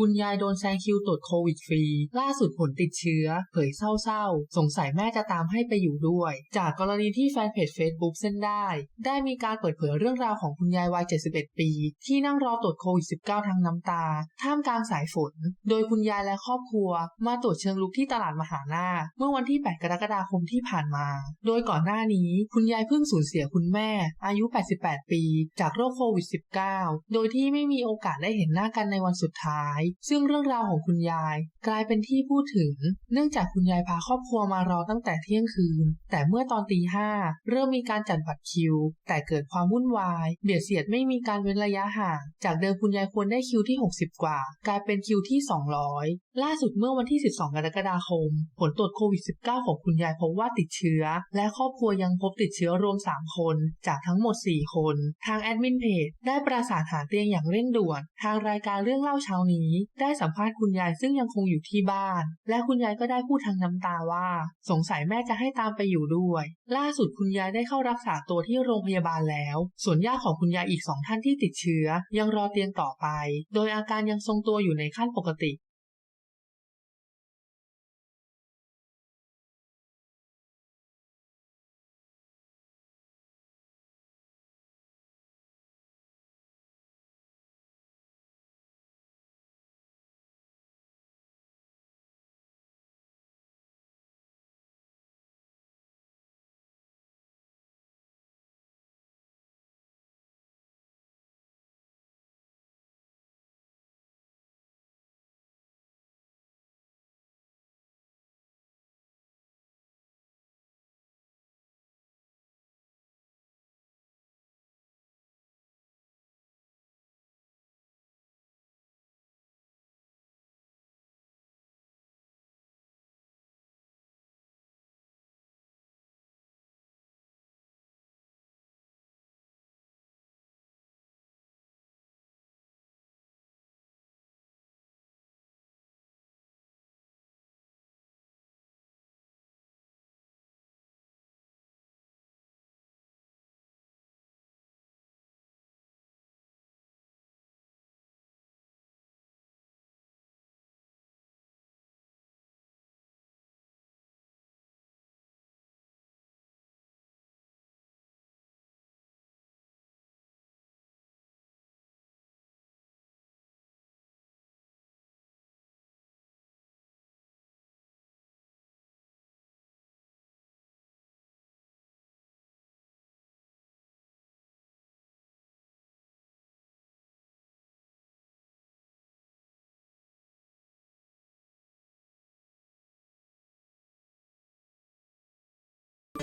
คุณยายโดนแซงคิวตรวจโควิดฟรี ล่าสุดผลติดเชื้อ เผยเศร้าๆ สงสัยแม่จะตามให้ไปอยู่ด้วย จากกรณีที่แฟนเพจ Facebook เส้นได้ ได้มีการเปิดเผยเรื่องราวของคุณยายวัย 71 ปี ที่นั่งรอตรวจโควิด -19 ทั้งน้ำตา ท่ามกลางสายฝน โดยคุณยายและครอบครัว มาตรวจเชิงลุกที่ตลาดมหานาคเมื่อวันที่ 8 กรกฎาคมที่ผ่านมา โดยก่อนหน้านี้ คุณยายเพิ่งสูญเสียคุณแม่ อายุ 88 ปี จากโรคโควิด -19 โดยที่ไม่มีโอกาสได้เห็นหน้ากันในวันสุดท้ายซึ่งเรื่องราวของคุณยาย กลายเป็นที่พูดถึง เนื่องจากคุณยายพาครอบครัวมารอตั้งแต่เที่ยงคืน แต่เมื่อตอนตีห้าเริ่มมีการจัดบัตรคิว แต่เกิดความวุ่นวาย เบียดเสียดไม่มีการเว้นระยะห่าง จากเดิมคุณยายควรได้คิวที่ 60 กว่า กลายเป็นคิวที่ 200 ล่าสุดเมื่อวันที่ 12 กรกฎาคม ผลตรวจโควิด -19 ของคุณยายพบว่าติดเชื้อ และครอบครัวยังพบติดเชื้อรวม 3 คน จากทั้งหมด 4 คน ทางแอดมินเพจได้ประสานหาเตียงอย่างเร่งด่วน ทางรายการเรื่องเล่าเช้านี้ได้สัมภาษณ์คุณยายซึ่งยังคงอยู่ที่บ้าน และคุณยายก็ได้พูดทางน้ำตาว่า สงสัยแม่จะให้ตามไปอยู่ด้วย ล่าสุดคุณยายได้เข้ารักษาตัวที่โรงพยาบาลแล้ว ส่วนญาติของคุณยายอีกสองท่านที่ติดเชื้อ ยังรอเตียงต่อไป โดยอาการยังทรงตัวอยู่ในขั้นปกติ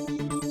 Thank you.